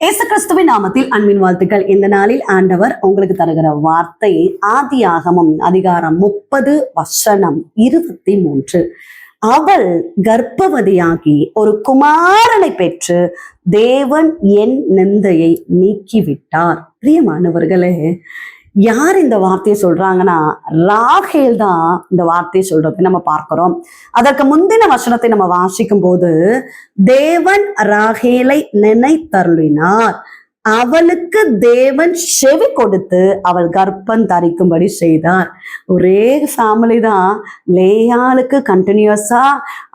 இயேசு கிறிஸ்துவின் நாமத்தில் அன்பின் வாழ்த்துக்கள். இந்த நாளில் ஆண்டவர் உங்களுக்கு தருகிற வார்த்தை ஆதி ஆகமம் அதிகாரம் முப்பது வசனம் இருபத்தி மூன்று அவள் கர்ப்பவதியாகி ஒரு குமாரனை பெற்று தேவன் என் நிந்தையை நீக்கிவிட்டார். பிரியமானவர்களே யார் இந்த வார்த்தையை சொல்றாங்கன்னா ராகேல் தான் இந்த வார்த்தையை சொல்றதை நம்ம பார்க்கிறோம். அதற்கு முந்தின வசனத்தை நம்ம வாசிக்கும் போது தேவன் ராகேலை நினைத்தருளினார். அவளுக்கு தேவன் செவி கொடுத்து அவள் கர்ப்பம் தரிக்கும்படி செய்தார். ஒரே ஃபேமிலி தான் லேயாளுக்கு கண்டினியூஸா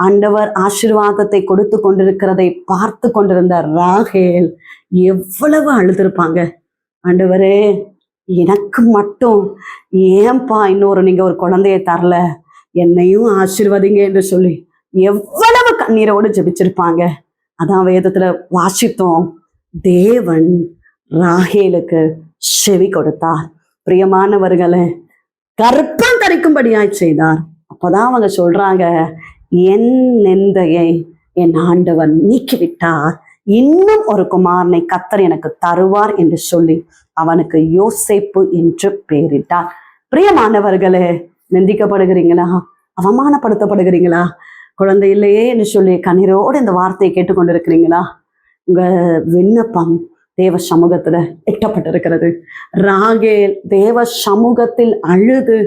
ஆண்டவர் ஆசீர்வாதத்தை கொடுத்து கொண்டிருக்கிறதை பார்த்து கொண்டிருந்த ராகேல் எவ்வளவு அழுதுருப்பாங்க. ஆண்டவரே எனக்கு மட்டும் ஏன்பா இன்னொரு நீங்க ஒரு குழந்தைய தரல? என்னையும் ஆசிர்வதிங்க என்று சொல்லி எவ்வளவு கண்ணீரோடு ஜெபிச்சிருப்பாங்க. அதான் வேதத்துல வாசித்தோம். தேவன் ராகேலுக்கு செவி கொடுத்தார். பிரியமானவர்களை கற்பம் தரிக்கும்படியாய் செய்தார். அப்பதான் அவங்க சொல்றாங்க என் நெந்தையை என் ஆண்டவன் நீக்கிவிட்டார். இன்னும் ஒரு குமாரனை கத்தர் எனக்கு தருவார் என்று சொல்லி அவனுக்கு யோசேப்பு என்று பெயரிட்டார் பிரியமானவர்களே நிந்திக்கப்படுகிறீங்களா? அவமானப்படுத்தப்படுகிறீங்களா? குழந்தை இல்லையே என்று சொல்லி கண்ணீரோடு இந்த வார்த்தையை கேட்டுக்கொண்டிருக்கிறீங்களா? உங்க விண்ணப்பம் தேவ சமூகத்துல எட்டப்பட்டிருக்கிறது. ராகேல் தேவ சமூகத்தில் அழுது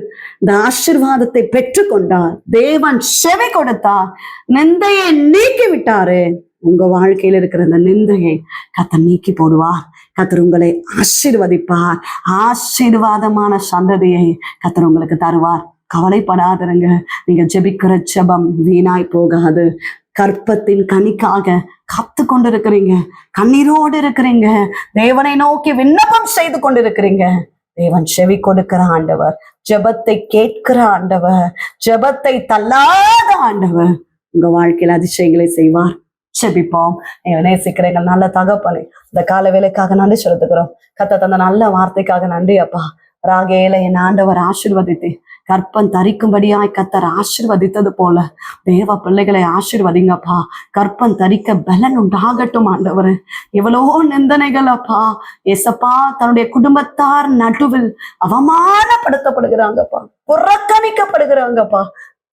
இந்த ஆசிர்வாதத்தை பெற்றுக்கொண்டார். தேவன் செவி கொடுத்தார். நிந்தையை நீக்கி விட்டாரு உங்க வாழ்க்கையில் இருக்கிற அந்த நிந்தையை கத்த நீக்கி போடுவார். கத்தர் உங்களை ஆசீர்வதிப்பார். ஆசீர்வாதமான சந்ததியை கத்தர் உங்களுக்கு தருவார். கவலைப்படாதருங்க. நீங்க ஜெபிக்கிற ஜெபம் வீணாய் போகாது. கற்பத்தின் கனிக்காக காத்து கொண்டிருக்கிறீங்க கண்ணீரோடு இருக்கிறீங்க. தேவனை நோக்கி விண்ணப்பம் செய்து கொண்டிருக்கிறீங்க. தேவன் செவி கொடுக்கிற ஆண்டவர் ஜெபத்தை கேட்கிற ஆண்டவர் ஜெபத்தை தள்ளாத ஆண்டவர் உங்க வாழ்க்கையில அதிசயங்களை செய்வார். செபிப்போம். நீங்க நேசிக்கிற எங்கள் நல்ல தகப்பனை இந்த கால வேலைக்காக நன்றி செலுத்துக்கிறோம் கத்த தந்த நல்ல வார்த்தைக்காக நன்றி அப்பா. ராகேல என் ஆண்டவர் ஆசிர்வதித்து கற்பம் தரிக்கும்படியாய் கத்தர் ஆசிர்வதித்தது போல தேவ பிள்ளைகளை ஆசிர்வதிங்கப்பா. கற்பம் தரிக்க பலன் உண்டாகட்டும் ஆண்டவர். எவ்வளோ நிந்தனைகள் அப்பா. எசப்பா தன்னுடைய குடும்பத்தார் நடுவில் அவமானப்படுத்தப்படுகிறாங்கப்பா. புறக்கணிக்கப்படுகிறாங்கப்பா.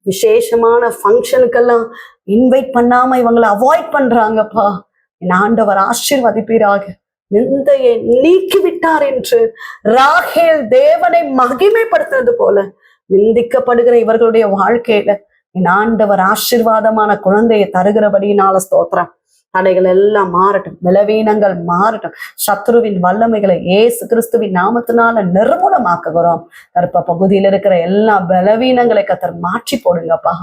விசேஷமான ஃபங்க்ஷனுக்கெல்லாம் இன்வைட் பண்ணாம இவங்களை அவாய்ட் பண்றாங்கப்பா. என் ஆண்டவர் ஆசீர்வதிப்பீராக. நிந்தையை நீக்கி விட்டார் என்று ராகேல் தேவனை மகிமைப்படுத்துறது போல நிந்திக்கப்படுகிற இவர்களுடைய வாழ்க்கையில என் ஆண்டவர் ஆசீர்வாதமான குழந்தையை தருகிறபடியினால ஸ்தோத்திரம். தடைகள் எல்லாம் மாறட்டும் பலவீனங்கள் மாறட்டும். சத்ருவின் வல்லமைகளை ஏசு கிறிஸ்துவின் நாமத்தினால நிர்மூலமாக்குகிறோம். கருப்ப பகுதியில் இருக்கிற எல்லா பலவீனங்களை கத்தர் மாற்றி போடுங்கப்பா.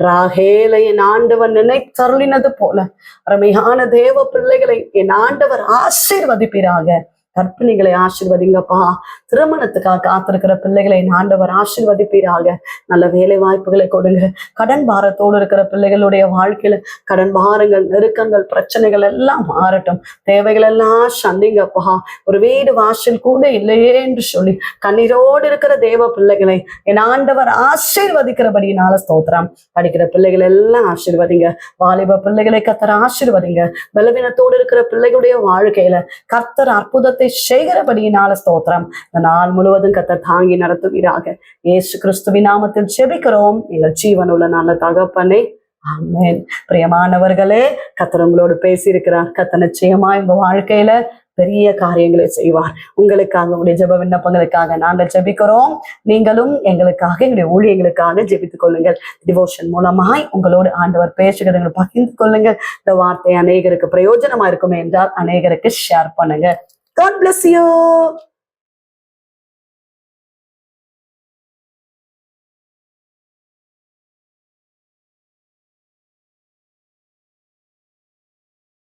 ராகேலை என் ஆண்டவர் நினைத்தருளினது போல. அருமையான தேவ பிள்ளைகளை என் ஆண்டவர் ஆசீர்வதிப்பீராக. கற்பிணிகளை ஆசிர்வதிங்கப்பா. திருமணத்துக்காக காத்திருக்கிற பிள்ளைகளை ஆண்டவர் ஆசிர்வதிப்பீராக. நல்ல வேலை வாய்ப்புகளை கொடுங்க. கடன் பாரத்தோடு இருக்கிற பிள்ளைகளுடைய வாழ்க்கையில கடன் பாரங்கள் நெருக்கங்கள் பிரச்சனைகள் எல்லாம் மாறட்டும். தேவைகள் எல்லாம் சந்திங்கப்பா. ஒரு வீடு வாசல் கூட இல்லையே என்று சொல்லி கண்ணீரோடு இருக்கிற தேவ பிள்ளைகளை என் ஆண்டவர் ஆசீர்வதிக்கிறபடியினால ஸ்தோத்திரம். படிக்கிற பிள்ளைகள் எல்லாம் ஆசீர்வதிங்க. வாலிப பிள்ளைகளை கத்தர் ஆசீர்வதிங்க. பலவீனத்தோடு இருக்கிற பிள்ளைகளுடைய வாழ்க்கையில கர்த்தர் அற்புதத்தை செய்கிறபடியினால ஸ்தோத்திரம். இந்த நாள் முழுவதும் கத்த தாங்கி நடத்துவீராக. ஏசு கிறிஸ்துவின் நாமத்தில் செபிக்கிறோம் எங்கள் ஜீவனுள்ள நல்ல தகப்பனே. ஆமேன். பிரியமானவர்களே கத்தர் உங்களோடு பேசியிருக்கிறார். கத்த நிச்சயமா உங்க வாழ்க்கையில பெரிய காரியங்களை செய்வார். உங்களுக்காக உங்களுடைய ஜெப விண்ணப்பங்களுக்காக நாங்கள் ஜெபிக்கிறோம். நீங்களும் எங்களுக்காக எங்களுடைய ஊழியங்களுக்காக ஜெபித்துக் கொள்ளுங்கள். டிவோஷன் மூலமாய் உங்களோடு ஆண்டவர் பேசுகிறவங்களை பகிர்ந்து கொள்ளுங்கள். இந்த வார்த்தை அநேகருக்கு பிரயோஜனமா இருக்குமே என்றால் அநேகருக்கு ஷேர் பண்ணுங்க. God bless you.